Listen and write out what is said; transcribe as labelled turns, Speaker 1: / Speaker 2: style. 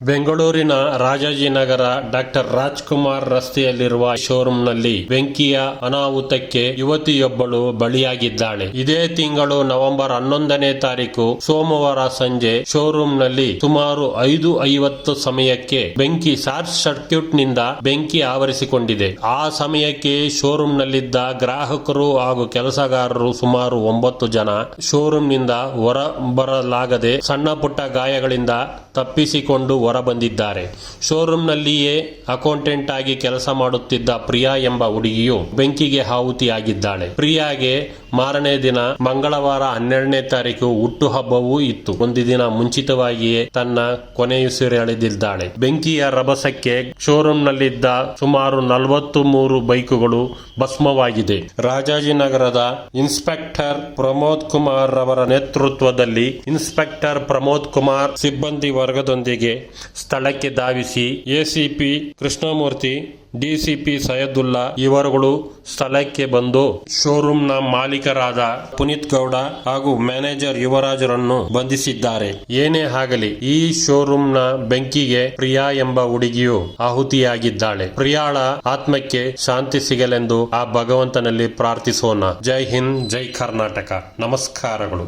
Speaker 1: ಬೆಂಗಳೂರಿನ ರಾಜಾಜಿನಗರ ಡಾಕ್ಟರ್ ರಾಜ್ಕುಮಾರ್ ರಸ್ತೆಯಲ್ಲಿರುವ ಶೋರೂಂನಲ್ಲಿ ಬೆಂಕಿಯ ಅನಾಹುತಕ್ಕೆ ಯುವತಿಯೊಬ್ಬಳು ಬಳಿಯಾಗಿದ್ದಾಳೆ ಇದೇ ತಿಂಗಳು ನವೆಂಬರ್ ಹನ್ನೊಂದನೇ ತಾರೀಕು ಸೋಮವಾರ ಸಂಜೆ ಶೋರೂಂನಲ್ಲಿ ಸುಮಾರು ಐದು ಐವತ್ತು ಸಮಯಕ್ಕೆ ಬೆಂಕಿ ಶಾರ್ಟ್ ಸರ್ಕ್ಯೂಟ್ನಿಂದ ಬೆಂಕಿ ಆವರಿಸಿಕೊಂಡಿದೆ. ಆ ಸಮಯಕ್ಕೆ ಶೋರೂಂನಲ್ಲಿದ್ದ ಗ್ರಾಹಕರು ಹಾಗೂ ಕೆಲಸಗಾರರು ಸುಮಾರು ಒಂಬತ್ತು ಜನ ಶೋರೂಂನಿಂದ ಹೊರ ಬರಲಾಗದೆ ಸಣ್ಣ ಪುಟ್ಟ ಗಾಯಗಳಿಂದ ತಪ್ಪಿಸಿಕೊಂಡು ಹೊರ ಬಂದಿದ್ದಾರೆ ಶೋರೂಂನಲ್ಲಿಯೇ ಅಕೌಂಟೆಂಟ್ ಆಗಿ ಕೆಲಸ ಮಾಡುತ್ತಿದ್ದ ಪ್ರಿಯಾ ಎಂಬ ಹುಡುಗಿಯು ಬೆಂಕಿಗೆ ಆಹುತಿಯಾಗಿದ್ದಾಳೆ. ಪ್ರಿಯಾಗೆ ಮಾರನೇ ದಿನ ಮಂಗಳವಾರ ಹನ್ನೆರಡನೇ ತಾರೀಕು ಹುಟ್ಟುಹಬ್ಬವೂ ಇತ್ತು. ಒಂದು ದಿನ ಮುಂಚಿತವಾಗಿಯೇ ತನ್ನ ಕೊನೆಯುಸಿರೆಳೆದಿದ್ದಾಳೆ ಬೆಂಕಿಯ ರಭಸಕ್ಕೆ ಶೋರೂಂನಲ್ಲಿದ್ದ ಸುಮಾರು ನಲವತ್ತು ಮೂರು ಬೈಕುಗಳು ಭಸ್ಮವಾಗಿದೆ. ರಾಜಾಜಿನಗರದ ಇನ್ಸ್ಪೆಕ್ಟರ್ ಪ್ರಮೋದ್ ಕುಮಾರ್ ಅವರ ನೇತೃತ್ವದಲ್ಲಿ ಇನ್ಸ್ಪೆಕ್ಟರ್ ಪ್ರಮೋದ್ ಕುಮಾರ್ ಸಿಬ್ಬಂದಿ ವರ್ಗದೊಂದಿಗೆ ಸ್ಥಳಕ್ಕೆ ಧಾವಿಸಿ ಎಸಿಪಿ ಕೃಷ್ಣಮೂರ್ತಿ, ಡಿಸಿಪಿ ಸಯದುಲ್ಲಾ ಇವರುಗಳು ಸ್ಥಳಕ್ಕೆ ಬಂದು ಶೋರೂಮ್ನ ಮಾಲೀಕರಾದ ಪುನೀತ್ ಗೌಡ ಹಾಗೂ ಮ್ಯಾನೇಜರ್ ಯುವರಾಜರನ್ನು ಬಂಧಿಸಿದ್ದಾರೆ. ಏನೇ ಆಗಲಿ, ಈ ಶೋರೂಮ್ನ ಬೆಂಕಿಗೆ ಪ್ರಿಯಾ ಎಂಬ ಹುಡುಗಿಯು ಆಹುತಿಯಾಗಿದ್ದಾಳೆ. ಪ್ರಿಯಾಳ ಆತ್ಮಕ್ಕೆ ಶಾಂತಿ ಸಿಗಲೆಂದು ಆ ಭಗವಂತನಲ್ಲಿ ಪ್ರಾರ್ಥಿಸೋಣ. ಜೈ ಹಿಂದ್, ಜೈ ಕರ್ನಾಟಕ. ನಮಸ್ಕಾರಗಳು.